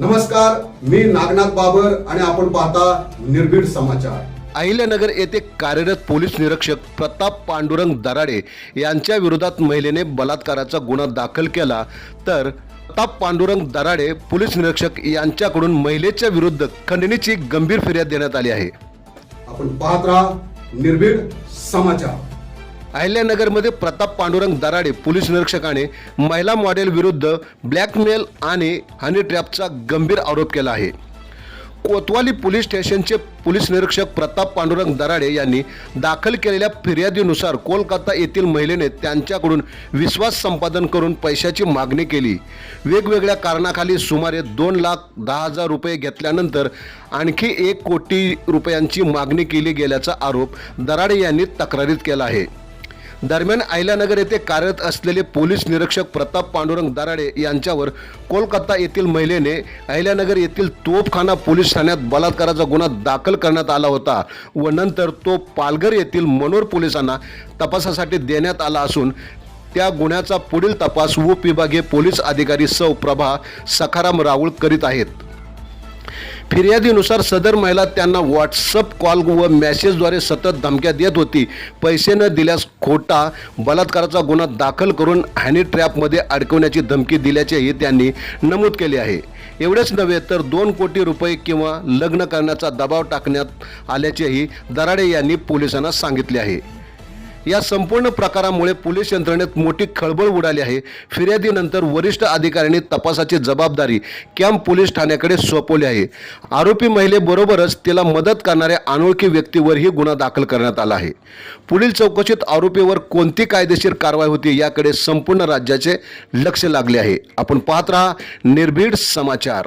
नमस्कार मी नागनाथ बाबर आणि आपण पाहता निर्भीड समाचार. अहिल्यानगर येथे कार्यरत पोलीस निरीक्षक प्रताप पांडुरंग दराडे यांच्या विरोधात महिलेने बलात्काराचा गुन्हा दाखल केला. तर प्रताप पांडुरंग दराडे पोलीस निरीक्षक यांच्याकडून महिलेच्या विरुद्ध खंडणीची गंभीर फिर्याद देण्यात आली आहे. आपण पाहत राहा निर्भीड समाचार. अहिल्यानगरमध्ये प्रताप पांडुरंग दराडे पोलीस निरीक्षकाने महिला मॉडेल विरुद्ध ब्लॅकमेल आणि हनी ट्रॅपचा गंभीर आरोप केला आहे. कोतवाली पोलीस स्टेशनचे पोलीस निरीक्षक प्रताप पांडुरंग दराडे यांनी दाखल केलेल्या फिर्यादीनुसार कोलकाता येथील महिलेने त्यांच्याकडून विश्वास संपादन करून पैशाची मागणी केली. वेगवेगळ्या कारणाखाली सुमारे दोन लाख दहा हजार रुपये घेतल्यानंतर आणखी एक कोटी रुपयांची मागणी केली गेल्याचा आरोप दराडे यांनी तक्रारीत केला आहे. दरम्यान अहिल्यानगर येथे कार्यरत असलेले पोलीस निरीक्षक प्रताप पांडुरंग दराडे यांच्यावर कोलकाता येथील महिलेने अहिल्यानगर येथील तोफखाना पोलीस ठाण्यात बलात्काराचा गुन्हा दाखल करण्यात आला होता व नंतर तो पालघर येथील मनोर पोलिसांना तपासासाठी देण्यात आला असून त्या गुन्ह्याचा पुढील तपास उपविभागीय पोलीस अधिकारी सौ प्रभा सखाराम राऊळ करीत आहेत. फिर्यादीनुसार सदर महिला त्यांना व्हॉट्सअप कॉल व मॅसेजद्वारे सतत धमक्या देत होती. पैसे न दिल्यास खोटा बलात्काराचा गुन्हा दाखल करून हॅनी ट्रॅपमध्ये अडकवण्याची धमकी दिल्याचेही त्यांनी नमूद केले आहे. एवढेच नव्हे तर दोन कोटी रुपये किंवा लग्न करण्याचा दबाव टाकण्यात आल्याचेही दराडे यांनी पोलिसांना सांगितले आहे. या संपूर्ण प्रकारामुळे पोलीस यंत्रणेत मोठी खळबळ उडाली आहे. फिर्यादीनंतर वरिष्ठ अधिकाऱ्यांनी तपासाची जबाबदारी कॅम्प पोलीस ठाण्याकडे सोपवली आहे. आरोपी महिलेबरोबरच तिला मदत करणाऱ्या अनोळखी व्यक्तीवरही गुन्हा दाखल करण्यात आला आहे. पुढील चौकशीत आरोपीवर कोणती कायदेशीर कारवाई होती याकडे संपूर्ण राज्याचे लक्ष लागले आहे. आपण पाहत राहा निर्भीड समाचार.